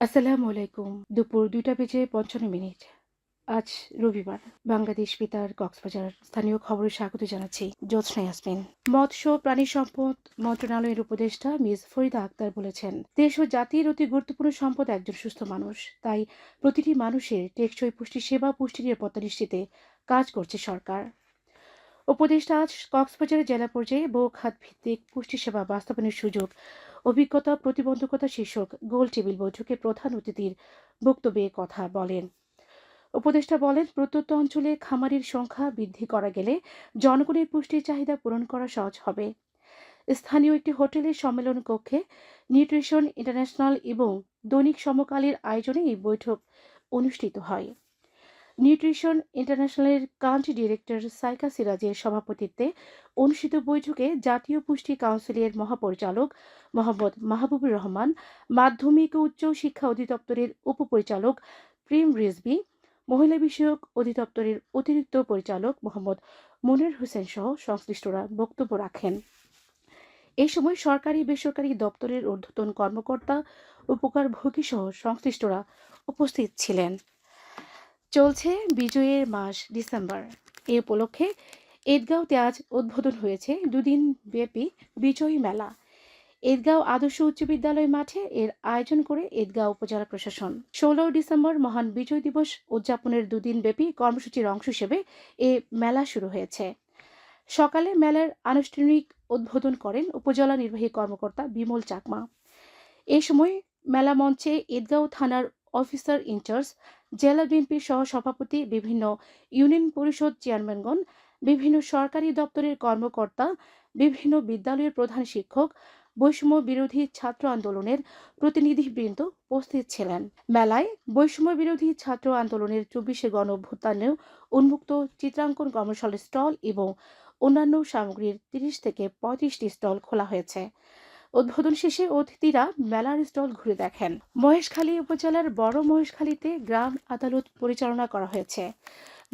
আসসালামু আলাইকুম। দুপুর দুইটা বেজে পঞ্চান্ন মিনিট। আজ রবিবার। বাংলাদেশ বেতার কক্সবাজার স্থানীয় খবরে স্বাগত জানাচ্ছি জ্যোৎস্না ইয়াসমিন। মৎস্য, প্রাণী সম্পদ মন্ত্রণালয়ের উপদেষ্টা মিস ফরিদা আক্তার বলেছেন, দেশ ও জাতির অতি গুরুত্বপূর্ণ সম্পদ একজন সুস্থ মানুষ। তাই প্রতিটি মানুষের টেকসই পুষ্টি, সেবা পুষ্টি নিরাপত্তা নিশ্চিতে কাজ করছে সরকার। উপদেষ্টা আজ কক্সবাজার জেলা পর্যায়ে বহু খাত ভিত্তিক পুষ্টি সেবা বাস্তবায়নের সুযোগ অভিজ্ঞতা, প্রতিবন্ধকতা শীর্ষক গোল টেবিল বৈঠকে প্রধান অতিথির বক্তব্যে কথা বলেন। উপদেষ্টা বলেন, প্রত্যন্ত অঞ্চলে খামারির সংখ্যা বৃদ্ধি করা গেলে জনগণের পুষ্টির চাহিদা পূরণ করা সহজ হবে। স্থানীয় একটি হোটেলের সম্মেলন কক্ষে নিউট্রিশন ইন্টারন্যাশনাল এবং দৈনিক সমকালের আয়োজনে এই বৈঠক অনুষ্ঠিত হয়। নিউট্রিশন ইন্টারন্যাশনালের কান্ট্রি ডিরেক্টর সাইকা সিরাজের সভাপতিত্বে অনুষ্ঠিত বৈঠকে জাতীয় পুষ্টি কাউন্সিলের মহাপরিচালক মোহাম্মদ মাহবুবুর রহমান, মাধ্যমিক ও উচ্চ শিক্ষা অধিদপ্তরের উপপরিচালক প্রেম রিজবি মহিলা বিষয়ক অধিদপ্তরের অতিরিক্ত পরিচালক মোহাম্মদ মনির হোসেন সহ সংশ্লিষ্টরা বক্তব্য রাখেন। এই সময় সরকারি বেসরকারি দপ্তরের ঊর্ধ্বতন কর্মকর্তা, উপকারভোগী সহ সংশ্লিষ্টরা উপস্থিত ছিলেন। চলছে বিজয়ের মাস ডিসেম্বর। এ উপলক্ষে ঈদগাঁওতে আজ উদ্বোধন হয়েছে দুদিন ব্যাপী বিজয়ী মেলা। ঈদগাঁও আদর্শ উচ্চ বিদ্যালয় মাঠে এর আয়োজন করে ঈদগাঁও উপজেলা প্রশাসন। ষোলো ডিসেম্বর মহান বিজয় দিবস উদযাপনের দুদিন ব্যাপী কর্মসূচির অংশ হিসেবে এ মেলা শুরু হয়েছে। সকালে মেলার আনুষ্ঠানিক উদ্বোধন করেন উপজেলা নির্বাহী কর্মকর্তা বিমল চাকমা। এ সময় মেলা মঞ্চে ঈদগাঁও থানার অফিসার ইনচার্জ জেলা বিএনপির সহ সভাপতি, বিভিন্ন ইউনিয়ন পরিষদ চেয়ারম্যানগণ, বিভিন্ন সরকারি দপ্তরের কর্মকর্তা, বিভিন্ন বিদ্যালয়ের প্রধান শিক্ষক, বৈষম্য বিরোধী ছাত্র আন্দোলনের প্রতিনিধিবৃন্দ উপস্থিত ছিলেন। মেলায় বৈষম্য বিরোধী ছাত্র আন্দোলনের চব্বিশে গণ অভ্যুত্থানেও উন্মুক্ত চিত্রাঙ্কন কর্মশালার স্টল এবং অন্যান্য সামগ্রীর তিরিশ থেকে পঁয়ত্রিশটি স্টল খোলা হয়েছে। উদ্বোধন শেষে অতিথিরা মেলার স্টল ঘুরে দেখেন। মহেশখালী উপজেলার বড় মহেশখালীতে গ্রাম আদালত পরিচালনা করা হয়েছে।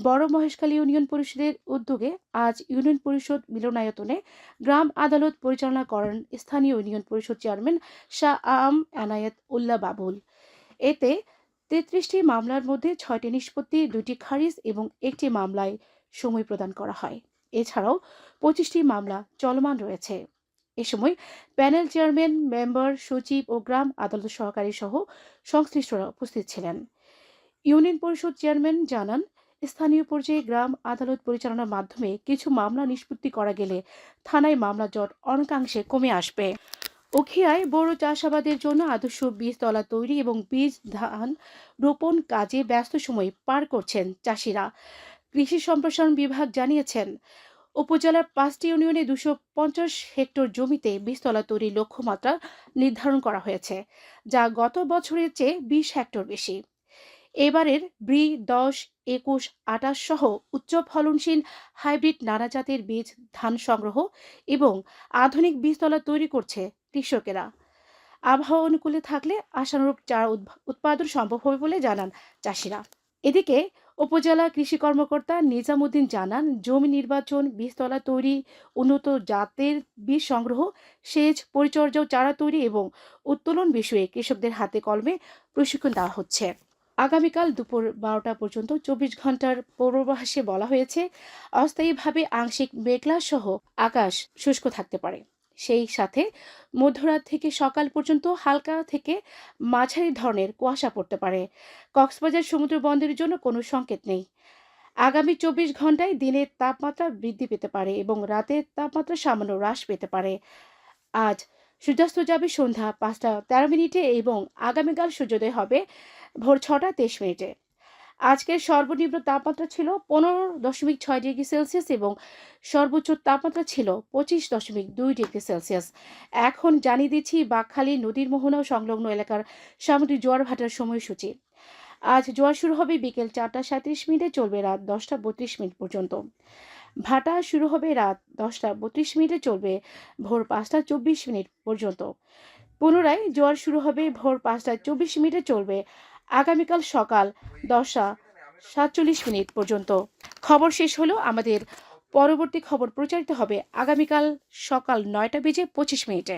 বড় মহেশখালী ইউনিয়ন পরিষদের উদ্যোগে আজ ইউনিয়ন পরিষদ মিলনায়তনে গ্রাম আদালত পরিচালনা করেন স্থানীয় ইউনিয়ন পরিষদ চেয়ারম্যান শাহ আম এনায়েত উল্লাহ বাবুল। এতে তেত্রিশটি মামলার মধ্যে ছয়টি নিষ্পত্তি দুটি খারিজ এবং একটি মামলায় সময় প্রদান করা হয়। এছাড়াও পঁচিশটি মামলা চলমান রয়েছে। এ সময় প্যানেল চেয়ারম্যান, মেম্বার, সচিব ও গ্রাম আদালত সহকারী সহ সংশ্লিষ্টরা উপস্থিত ছিলেন। ইউনিয়ন পরিষদ চেয়ারম্যান জানান, স্থানীয় পর্যায়ে গ্রাম আদালত পরিচালনার মাধ্যমে কিছু মামলা নিষ্পত্তি করা গেলে থানায় মামলা জট অনেকাংশে কমে আসবে। উখিয়ায় বড় চাষাবাদের জন্য আদর্শ বীজতলা তৈরি এবং বীজ ধান রোপণ কাজে ব্যস্ত সময় পার করছেন চাষিরা। কৃষি সম্প্রসারণ বিভাগ জানিয়েছেন উপজেলার পাঁচটি ইউনিয়নে দুশো পঞ্চাশ হেক্টর জমিতে বীজতলা তৈরির লক্ষ্যমাত্রা নির্ধারণ করা হয়েছে, যা গত বছরের চেয়ে বিশ হেক্টর বেশি। এবারের ব্রি দশ, একুশ আটাশ সহ উচ্চ ফলনশীল হাইব্রিড নানা জাতের বীজ, ধান সংগ্রহ এবং আধুনিক বীজতলা তৈরি করছে কৃষকেরা। আবহাওয়া অনুকূলে থাকলে আশানুরূপ চারা উৎপাদন সম্ভব হবে বলে জানান চাষিরা। এদিকে উপজেলা কৃষি কর্মকর্তা নিজামুদ্দিন জানান, জমি নির্বাচন, বীজতলা তৈরি, উন্নত জাতের বীজ সংগ্রহ, সেচ পরিচর্যা চারা তৈরি এবং উত্তোলন বিষয়ে কৃষকদের হাতে কলমে প্রশিক্ষণ দেওয়া হচ্ছে। আগামীকাল দুপুর বারোটা পর্যন্ত চব্বিশ ঘণ্টার পূর্বাভাসে বলা হয়েছে, অস্থায়ীভাবে আংশিক মেঘলা সহ আকাশ শুষ্ক থাকতে পারে। সেই সাথে মধ্যরাত থেকে সকাল পর্যন্ত হালকা থেকে মাঝারি ধরনের কুয়াশা পড়তে পারে। কক্সবাজার সমুদ্র বন্দরের জন্য কোনো সংকেত নেই। আগামী চব্বিশ ঘন্টায় দিনের তাপমাত্রা বৃদ্ধি পেতে পারে এবং রাতের তাপমাত্রা সামান্য হ্রাস পেতে পারে। আজ সূর্যাস্ত যাবে সন্ধ্যা পাঁচটা তেরো মিনিটে এবং আগামীকাল সূর্যোদয় হবে ভোর ছটা তেইশ মিনিটে। আজকের সর্বনিম্ন তাপমাত্রা ছিল পনেরো দশমিক ছয় ডিগ্রি সেলসিয়াস এবং সর্বোচ্চ তাপমাত্রা ছিল পঁচিশ দশমিক দুই ডিগ্রি সেলসিয়াস। এখন জানিয়ে দিচ্ছি বাঘখালী নদীর মোহনা ও সংলগ্ন এলাকার সামুদ্রিক জোয়ার ভাটার সময়সূচি। আজ জোয়ার শুরু হবে বিকেল চারটা সাঁত্রিশ মিনিটে, চলবে রাত দশটা বত্রিশ মিনিট পর্যন্ত। ভাটা শুরু হবে রাত দশটা বত্রিশ মিনিটে, চলবে ভোর পাঁচটা চব্বিশ মিনিট পর্যন্ত। পুনরায় জোয়ার শুরু হবে ভোর পাঁচটা চব্বিশ মিনিটে, চলবে আগামীকাল সকাল দশটা সাতচল্লিশ মিনিট পর্যন্ত। খবর শেষ হলো আমাদের পরবর্তী খবর প্রচারিত হবে আগামীকাল সকাল নয়টা বেজে পঁচিশ মিনিটে।